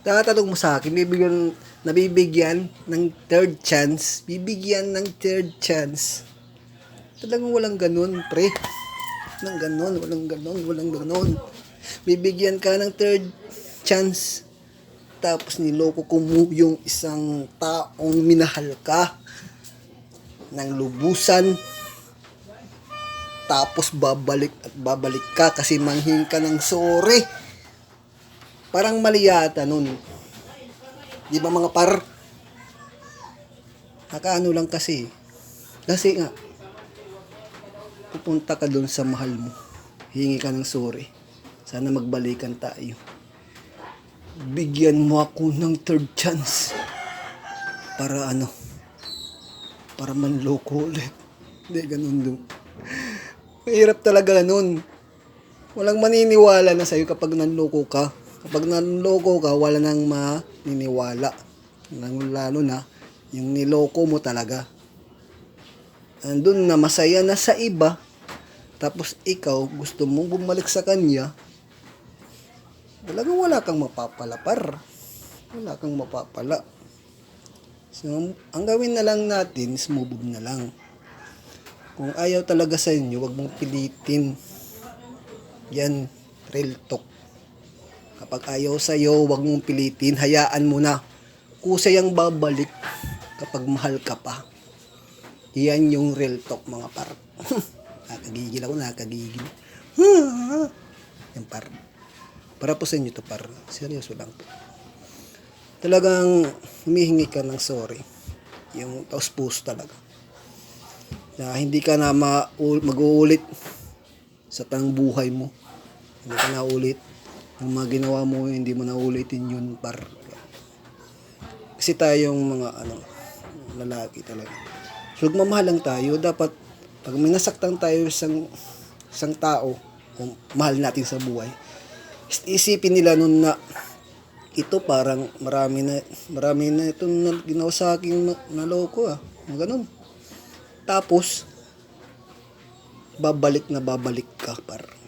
Tatanong mo sa akin, bibigyan, nabibigyan ng third chance. Bibigyan ng third chance. Talagang walang ganun, pre. Walang ganun, walang ganun, walang ganun. Bibigyan ka ng third chance. Tapos niloko ko mo yung isang taong minahal ka ng lubusan. Tapos babalik at babalik ka kasi manghin ka ng sorry. Parang mali yata nun. Di ba mga par? Nakaano lang kasi. Kasi nga, pupunta ka doon sa mahal mo. Hingi ka ng sorry. Sana magbalikan tayo. Bigyan mo ako ng third chance. Para ano? Para manloko ulit. Hindi, ganun doon. Mahirap talaga nun. Walang maniniwala na sa'yo kapag nanloko ka. Kapag nanloko ka, wala nang maniniwala. Lalo, na, yung niloko mo talaga. Andun na masaya na sa iba, tapos ikaw gusto mong bumalik sa kanya, talagang wala kang mapapalapar. Wala kang mapapala. So, ang gawin na lang natin is move na lang. Kung ayaw talaga sa inyo, wag mong pilitin. Yan, real talk. Kapag ayaw sa'yo, wag mong pilitin, hayaan mo na. Kusay ang babalik kapag mahal ka pa. Yan yung real talk mga par. nakagigil ako, nakagigil. Yan par. Para po sa inyo to par. Seryoso lang po. Talagang humihingi ka ng sorry. Yung taos puso talaga. Na hindi ka na ma- mag-uulit sa tang buhay mo. Hindi ka na ulit. Yung mga ginawa mo, hindi mo na ulitin yun par. Kasi tayong mga ano, lalaki talaga. So, magmamahal lang tayo. Dapat, pag may nasaktan tayo sa isang, isang tao, kung mahal natin sa buhay, isipin nila nun na ito parang marami na marami na ito na ginawa sa akin na- naloko ah. Ganun. Tapos, babalik na babalik ka par.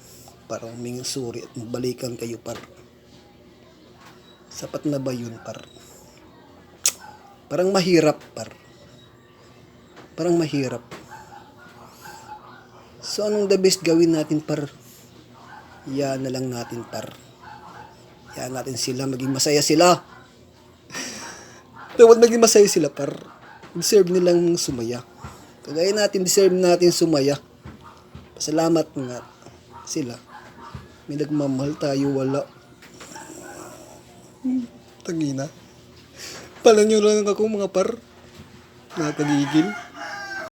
Para humingi suri at magbalikan kayo par. Sapat na ba yun par? Parang mahirap par. Parang mahirap. So anong the best gawin natin par? Yan na lang natin par. Yan natin sila, maging masaya sila. Dapat maging masaya sila par. Deserve nilang sumaya. Kagaya natin, deserve natin sumaya. Pasalamat nga sila. May nagmamahal tayo, wala. Hmm, Tangina. Pala nyo lang ako mga par. Nakakagigil.